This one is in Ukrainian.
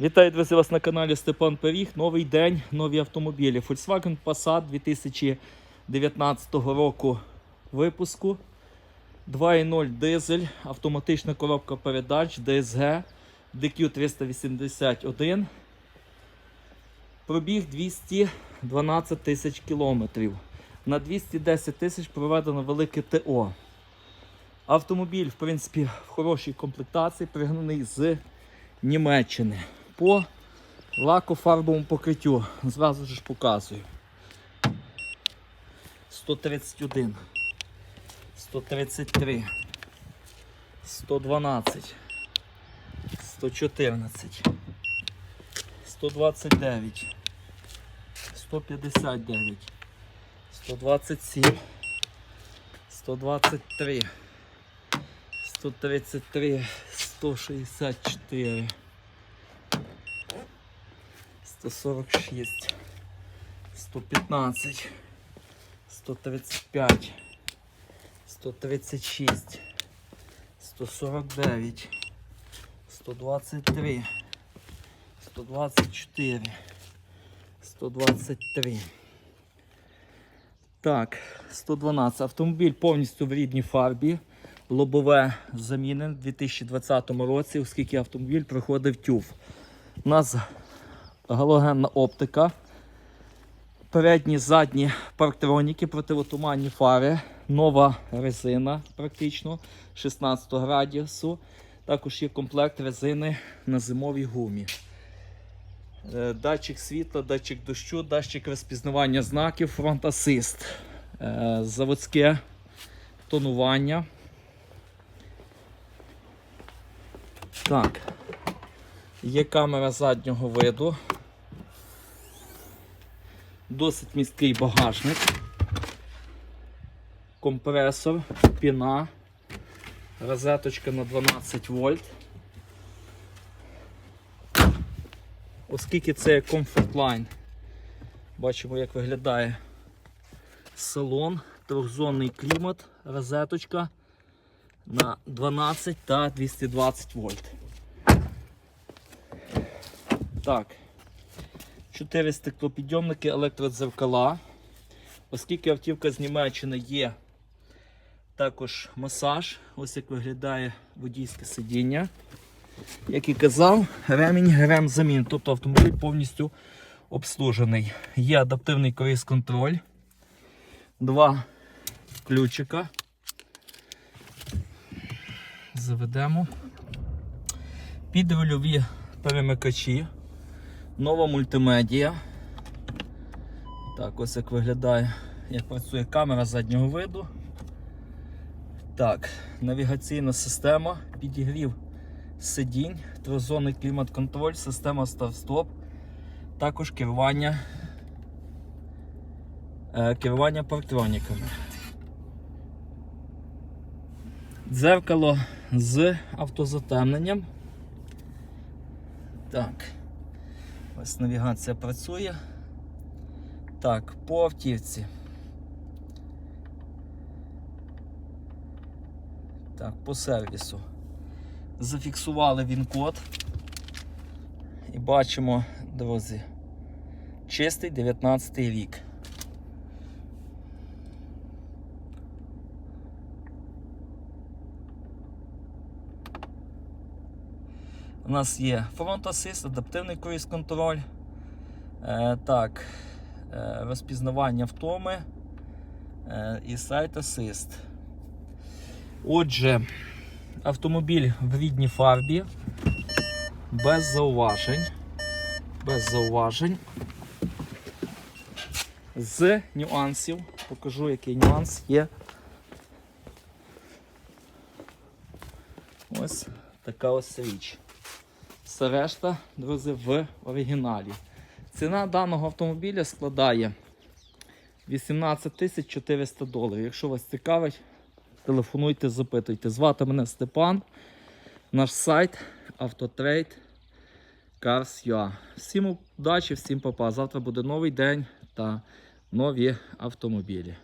Вітаю, друзі, вас на каналі Степан Пиріг. Новий день, нові автомобілі. Volkswagen Passat 2019 року випуску. 2.0 дизель, автоматична коробка передач, DSG, DQ381. Пробіг 212 тисяч кілометрів. На 210 тисяч проведено велике ТО. Автомобіль, в принципі, в хорошій комплектації, пригнаний з Німеччини. По лакофарбовому покриттю. Зразу ж показую. 131, 133, 112, 114, 129, 159, 127, 123, 133, 164, 146, 115, 135, 136, 149, 123, 124, 123. Так, 112. Автомобіль повністю в рідній фарбі. Лобове замінене в 2020 році, оскільки автомобіль проходив тюф. У нас галогенна оптика. Передні, задні парктроніки, противотуманні фари, нова резина практично 16 градусу. Також є комплект резини на зимовій гумі. Е, Датчик світла, датчик дощу, датчик розпізнавання знаків, фронт асист, Е, заводське тонування. Так, є камера заднього виду. Досить місткий багажник, компресор, піна, розеточка на 12 вольт. Оскільки це Line, бачимо, як виглядає салон, трьохзонний клімат, розеточка на 12 та 220 вольт. Так. 4 стеклопідйомники, електродзеркала. Оскільки автівка з Німеччини є також масаж, ось як виглядає водійське сидіння. Як і казав, ремінь грем замін, тобто автомобіль повністю обслужений. Є адаптивний круїз контроль, два ключика. Заведемо. Підрульові перемикачі. Нова мультимедія. Так, ось як виглядає, як працює камера заднього виду. Так, навігаційна система, підігрів сидінь, тризонний клімат-контроль, система старт-стоп, також керування, е, керування парктроніками. Дзеркало з автозатемненням. Так. Ось навігація працює. Так, по автівці. Так, по сервісу. Зафіксували він код. І бачимо, друзі, чистий 19 рік. У нас є фронт асист, адаптивний круїз контроль. Е, так, е, розпізнавання втоми е, і сайт асист. Отже, автомобіль в рідній фарбі, без зауважень. Без зауважень. З нюансів. Покажу, який нюанс є. Ось така ось річ. Все решта, друзі, в оригіналі. Ціна даного автомобіля складає 18 400 доларів. Якщо вас цікавить, телефонуйте, запитуйте. Звати мене Степан. Наш сайт Автотрейд Cars.ua. Всім удачі, всім папа. Завтра буде новий день та нові автомобілі.